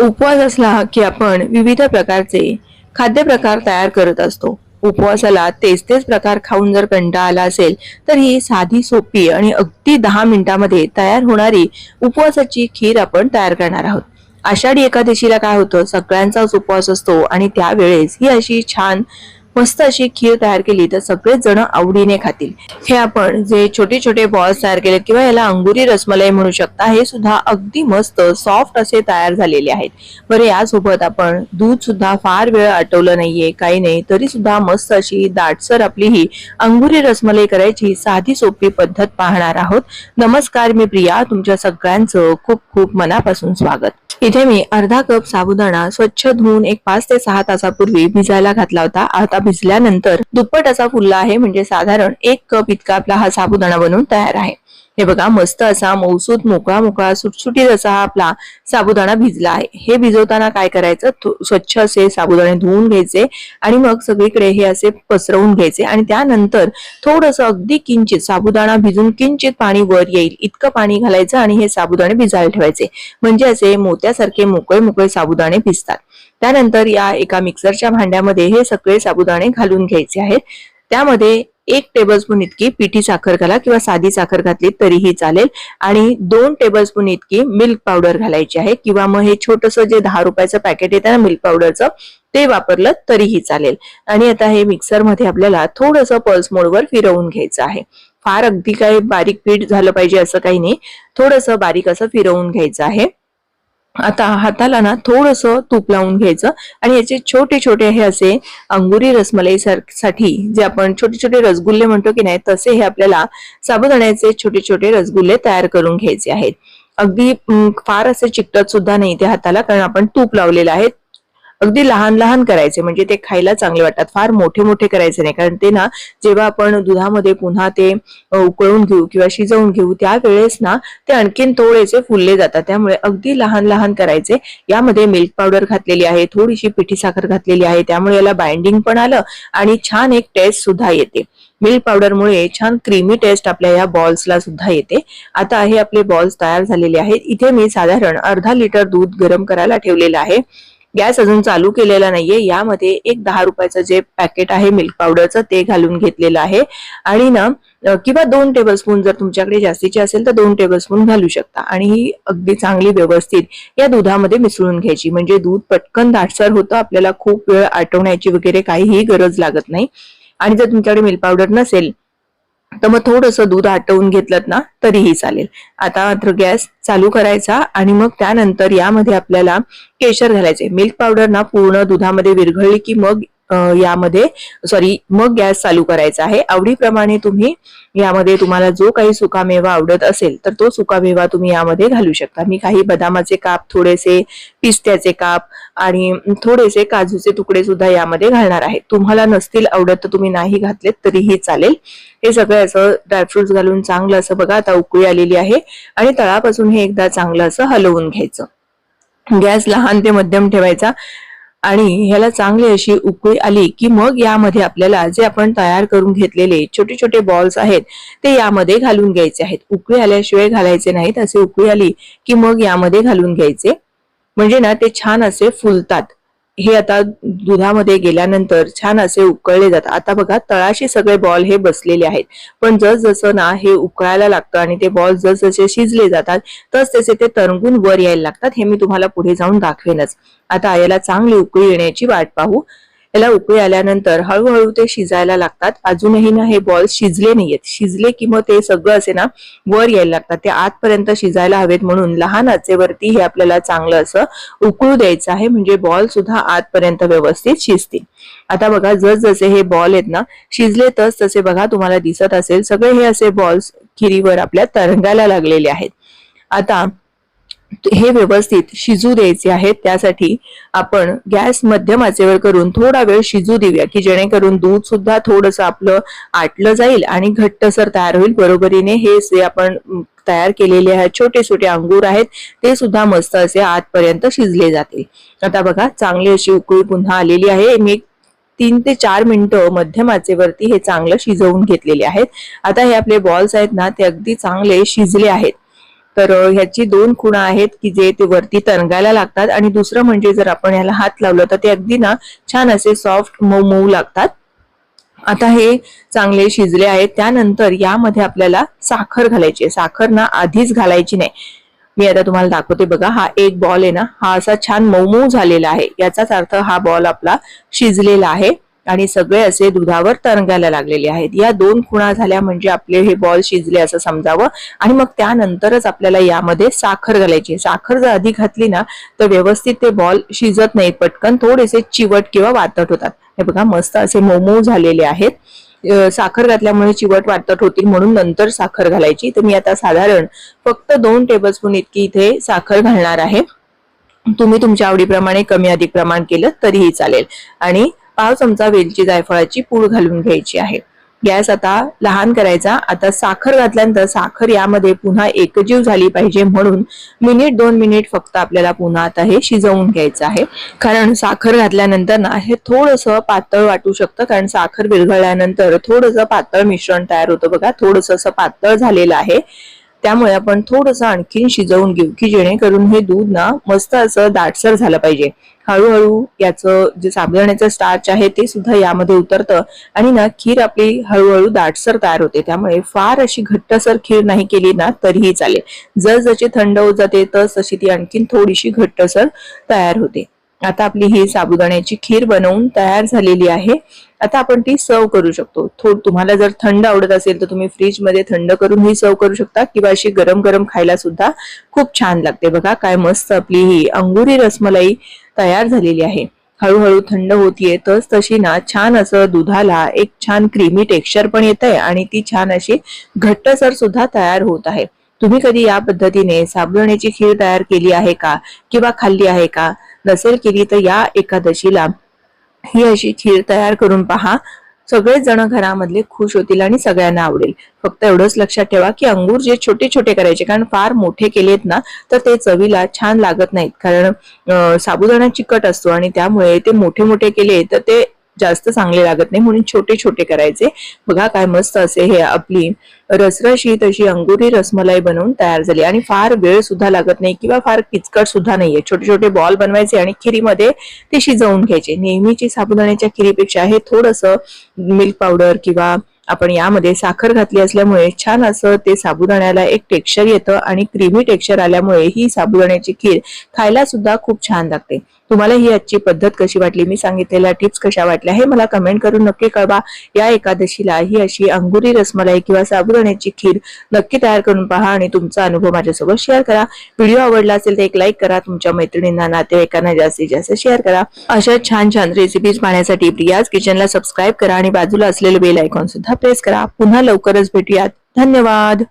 उपवास असला की आपण विविध प्रकारचे खाद्यप्रकार तयार करत असतो. उपवासाला तेच तेच प्रकार खाऊन जर कंटा आला असेल तर ही साधी सोपी आणि अगदी दहा मिनिटांमध्ये तयार होणारी उपवासाची खीर आपण तयार करणार आहोत. आषाढी एकादशीला काय होतं? सगळ्यांचाच उपवास असतो आणि त्यावेळेस ही अशी छान मस्त अशी खीर तयार केली तर सगळेच जण आवडीने खातील. हे आपण जे छोटे छोटे बॉल्स तयार केलेत किंवा याला अंगुरी रसमलाई म्हणू शकता हे सुद्धा अगदी मस्त सॉफ्ट असे तयार झालेले आहेत. बरं यासोबत आपण दूध सुद्धा फार वेळ आटवलं नाहीये काही नाही तरी सुद्धा मस्त अशी दाटसर आपली ही अंगुरी रसमलाई करायची साधी सोपी पद्धत पाहणार आहोत. नमस्कार मी प्रिया तुमच्या सगळ्यांचं खूप खूप मनापासून स्वागत. इथे मी अर्धा कप साबुदाणा स्वच्छ धुवून एक पाच ते सहा तासापूर्वी भिजायला घातला होता. आता भिजल्यानंतर दुप्पट असा फुलला आहे म्हणजे साधारण एक कप इतका आपला हा साबुदाणा बनून तयार आहे. हे बघा मस्त असा मौसूत मोकळा मोकळा सुटसुटीत असा हा आपला साबुदाणा भिजला आहे. हे भिजवताना काय करायचं? स्वच्छ असे साबुदाणे धुवून घ्यायचे आणि मग सगळीकडे हे असे पसरवून घ्यायचे आणि त्यानंतर थोडंसं अगदी किंचित साबुदाणा भिजून किंचित पाणी वर येईल. इतकं पाणी घालायचं आणि हे साबुदाणे भिजायला ठेवायचे. म्हणजे असे मोत्यासारखे मोकळे मोकळे साबुदाणे भिजतात. त्यानंतर या एका मिक्सरच्या भांड्यामध्ये हे सगळे साबुदाणे घालून घ्यायचे आहेत. त्यामध्ये एक टेबलस्पून इतकी पिठी साखर घाला किंवा साधी साखर घातली तरीही चालेल. आणि दोन टेबलस्पून इतकी मिल्क पावडर घालायची आहे किंवा मग हे छोटस जे दहा रुपयाचं पॅकेट येतं ना मिल्क पावडरचं ते वापरलं तरीही चालेल. आणि आता हे मिक्सरमध्ये आपल्याला थोडस पल्स मोडवर फिरवून घ्यायचं आहे. फार अगदी काही बारीक पीठ झालं पाहिजे असं काही नाही. थोडस बारीक असं फिरवून घ्यायचं आहे. आता हाताला ना थोडस तूप लावून घ्यायचं. आणि याचे छोटे छोटे हे असे अंगुरी रसमलाई साठी जे आपण छोटे छोटे रसगुल्ले म्हणतो की नाही तसे हे आपल्याला साबुदाण्याचे छोटे छोटे रसगुल्ले तयार करून घ्यायचे आहेत. अगदी फार असे चिकटत सुद्धा नाही ते हाताला कारण आपण तूप लावलेलं आहे. अगदी लहान लहान करायचे म्हणजे ते खायला चांगले वाटतात. फार मोठे मोठे करायचे नाही. कारण ते ना जेव्हा आपण दुधामध्ये पुन्हा ते उकळून घेऊ किंवा शिजवून घेऊ त्यावेळेस ना ते आणखीन थोडेसे फुलले जातात. त्यामुळे अगदी लहान लहान करायचे. यामध्ये मिल्क पावडर घातलेली आहे थोडीशी पिठी साखर घातलेली आहे त्यामुळे याला बाइंडिंग पण आलं आणि छान एक टेस्ट सुद्धा येते. मिल्क पावडरमुळे छान क्रीमी टेस्ट आपल्या या बॉल्सला सुद्धा येते. आता हे आपले बॉल्स तयार झालेले आहेत. इथे मी साधारण अर्धा लिटर दूध गरम करायला ठेवलेलं आहे. गॅस अजून चालू केलेला नाहीये. यामध्ये एक दहा रुपयाचं जे पॅकेट आहे मिल्क पावडरचं ते घालून घेतलेलं आहे. आणि ना किंवा दोन टेबलस्पून जर तुमच्याकडे जास्तीचे असेल तर दोन टेबलस्पून घालू शकता. आणि ही अगदी चांगली व्यवस्थित या दुधामध्ये मिसळून घ्यायची. म्हणजे दूध पटकन दाटसर होतं आपल्याला खूप वेळ आटवण्याची वगैरे काहीही गरज लागत नाही. आणि जर तुमच्याकडे मिल्क पावडर नसेल तर मग थोडंसं दूध आटवून घेतलं ना तरीही चालेल. आता मात्र गॅस चालू करायचा आणि मग त्यानंतर यामध्ये आपल्याला केशर घालायचे. मिल्क पावडर ना पूर्ण दुधामध्ये विरघळली की मग यामध्ये सॉरी मग गॅस चालू करायचा आहे. आवडीप्रमाणे तुम्ही यामध्ये तुम्हाला जो काही सुकामेवा आवडत असेल तर तो सुकामेवा तुम्ही यामध्ये घालू शकता. मी काही बदामाचे काप थोडेसे पिस्त्याचे काप आणि थोडेसे काजूचे तुकडे सुद्धा यामध्ये घालणार आहे. तुम्हाला नसतील आवडत तर तुम्ही नाही घातलेत तरीही चालेल. हे सगळं असं ड्रायफ्रुट्स घालून चांगलं असं बघा आता उकळी आलेली आहे आणि तळापासून हे एकदा चांगलं असं हलवून घ्यायचं. गॅस लहान ते मध्यम ठेवायचा आणि ह्याला चांगली अशी उकळी आली की मग यामध्ये आपल्याला जे आपण तयार करून घेतलेले छोटे छोटे बॉल्स आहेत ते यामध्ये घालून घ्यायचे आहेत. उकळी आल्याशिवाय घालायचे नाहीत असे उकळी आली की मग यामध्ये घालून घ्यायचे. म्हणजे ना ते छान असे फुलतात. हे आता दुधामध्ये गेल्यानंतर छान असे उकळले जातात. आता बघा तळाशी सगळे बॉल हे बसलेले आहेत. पण जस जसं ना हे उकळायला लागतं आणि ते बॉल जस जसे शिजले जातात तस तसे ते तरंगून वर यायला लागतात. हे मी तुम्हाला पुढे जाऊन दाखवेनच. आता याला चांगली उकळी येण्याची वाट पाहू. याला उकळी आल्यानंतर हळूहळू ते शिजायला लागतात. अजूनही ना हे बॉल शिजले नाहीयेत. शिजले की मग ते सगळं असे ना वर यायला लागतात. ते आतपर्यंत शिजायला हवेत म्हणून लहान आचेवरती हे आपल्याला चांगलं असं उकळू द्यायचं आहे. म्हणजे बॉल सुद्धा आतपर्यंत व्यवस्थित शिजतील. आता बघा जस जसे हे बॉल आहेत ना शिजले तस तसे बघा तुम्हाला दिसत असेल. सगळे हे असे बॉल्स खिरीवर आपल्या तरंगायला लागलेले आहेत. आता हे व्यवस्थित शिजू द्यायचे आहेत. त्यासाठी आपण गॅस मध्यम आचेवर करून थोडा वेळ शिजू देऊया की जेणेकरून दूध सुद्धा थोडंसं आपलं आटलं जाईल आणि घट्टसर तयार होईल. बरोबरीने हे जे आपण तयार केलेले आहेत छोटे छोटे अंगूर आहेत ते सुद्धा मस्त असे आतपर्यंत शिजले जातील. आता बघा चांगली अशी उकळी पुन्हा आलेली आहे. मी तीन ते चार मिनिटं मध्यम आचेवरती हे चांगलं शिजवून घेतलेले आहेत. आता हे आपले बॉल्स आहेत ना ते अगदी चांगले शिजले आहेत. तर ह्याची दोन खुणा आहेत की जे ते वरती तरंगायला लागतात आणि दुसरं म्हणजे जर आपण याला हात लावलं तर ते अगदी ना छान असे सॉफ्ट मऊ मऊ लागतात. आता हे चांगले शिजले आहेत. त्यानंतर यामध्ये आपल्याला साखर घालायची आहे. साखर ना आधीच घालायची नाही. मी आता तुम्हाला दाखवते बघा. हा एक बॉल आहे ना. हा असा छान मऊ मऊ झालेला आहे. याचाच अर्थ हा बॉल आपला शिजलेला आहे. आणि सगळे असे दुधावर तरंगायला लागलेले आहेत. या दोन खुणा झाल्या म्हणजे आपले हे बॉल शिजले असं समजावं. आणि मग त्यानंतरच आपल्याला यामध्ये साखर घालायची साखर जर आधी घातली ना तर व्यवस्थित ते बॉल शिजत नाहीत पटकन थोडेसे चिवट किंवा वातट होतात. हे बघा मस्त असे मोमो झालेले आहेत. साखर घातल्यामुळे चिवट वाटत होतील म्हणून नंतर साखर घालायची. तर मी आता साधारण फक्त दोन टेबलस्पून इतकी इथे साखर घालणार आहे. तुम्ही तुमच्या आवडीप्रमाणे कमी अधिक प्रमाण केलं तरीही चालेल. आणि पाव चमचा वेलची जायफळाची पूड घालून घ्यायची आहे. गॅस आता लहान करायचा. आता साखर घातल्यानंतर साखर यामध्ये पुन्हा एकजीव झाली पाहिजे म्हणून मिनिट दोन मिनिट फक्त आपल्याला पुन्हा आता हे शिजवून घ्यायचं आहे. कारण साखर घातल्यानंतर ना हे थोडंसं पातळ वाटू शकतं. कारण साखर विरघळल्यानंतर थोडंसं पातळ मिश्रण तयार होतं बघा. थोडंसं असं पातळ झालेलं आहे. त्यामुळे आपण थोडंसं आणखीन शिजवून घेऊ की जेणेकरून हे दूध ना मस्त असं दाटसर झालं पाहिजे. हळूहळू याचं जे साबदाण्याचं स्टार्च आहे ते सुद्धा यामध्ये उतरतं आणि ना खीर आपली हळूहळू दाटसर तयार होते. त्यामुळे फार अशी घट्टसर खीर नाही केली ना तरीही चालेल. जर जशी थंड होत जाते तस तशी ती आणखीन थोडीशी घट्टसर तयार होते. आता आपली ही साबुदाण्याची खीर बनवून तयार झालेली आहे. आता आपण ती सर्व करू शकतो. थोड तुम्हाला जर थंड आवडत असेल तर तुम्ही फ्रीजमध्ये थंड करून ही सर्व करू शकता किंवा अशी गरम गरम खायला सुद्धा खूप छान लागते. बघा काय मस्त आपली ही अंगुरी रसमलाई तयार झालेली आहे. हळूहळू थंड होतीये तस तशी ना छान असं दुधाला एक छान क्रीमी टेक्स्चर पण येत आहे आणि ती छान अशी घट्टसर सुद्धा तयार होत आहे. तुम्ही कधी या पद्धतीने साबुदाण्याची खीर तयार केली आहे का? किंवा खाल्ली आहे का? नसेल केली तर या एकादशीला ही अशी खीर तयार करून पहा. सगळेच जण घरामधले खुश होतील आणि सगळ्यांना आवडेल. फक्त एवढंच लक्षात ठेवा की अंगूर जे छोटे छोटे करायचे कारण फार मोठे केलेत ना तर ते चवीला छान लागत नाहीत. कारण साबुदाणा चिकट असतो आणि त्यामुळे ते मोठे मोठे केले तर ते जास्त चांगले लागत नाही म्हणून छोटे छोटे करायचे. बघा काय मस्त असे हे आपली रसरशीत अशी अंगुरी रसमलाई बनवून तयार झाली. आणि फार वेळ सुद्धा लागत नाही किंवा फार किचकट सुद्धा नाहीये. छोटे छोटे बॉल बनवायचे आणि खिरीमध्ये ते शिजवून घ्यायचे. नेहमीची साबुदाण्याच्या खिरीपेक्षा हे थोडस मिल्क पावडर किंवा आपण यामध्ये साखर घातली असल्यामुळे छान असं ते साबुदाण्याला एक टेक्स्चर येतं आणि क्रीमी टेक्स्चर आल्यामुळे ही साबुदाण्याची खीर खायला सुद्धा खूप छान लागते. तुम्हाला ही आजची पद्धत कशी वाटली? मी सांगितलेल्या टिप्स कशा वाटल्या? हे मला कमेंट करून नक्की कळवा. या एकादशीला ही अशी अंगुरी रसमलाई किंवा साबुदाण्याची खीर नक्की तयार करून पहा आणि तुमचा अनुभव माझ्यासोबत शेअर करा. व्हिडिओ आवडला असेल तर एक लाईक करा. तुमच्या मैत्रिणींना नातेवाईकांना जास्तीत जास्त शेअर करा. अशा छान छान रेसिपीज पाहण्यासाठी प्रियाज किचनला सबस्क्राईब करा आणि बाजूला असलेले बेल आयकॉन सुद्धा प्रेस करा. पुन्हा लवकरच भेटूयात. धन्यवाद!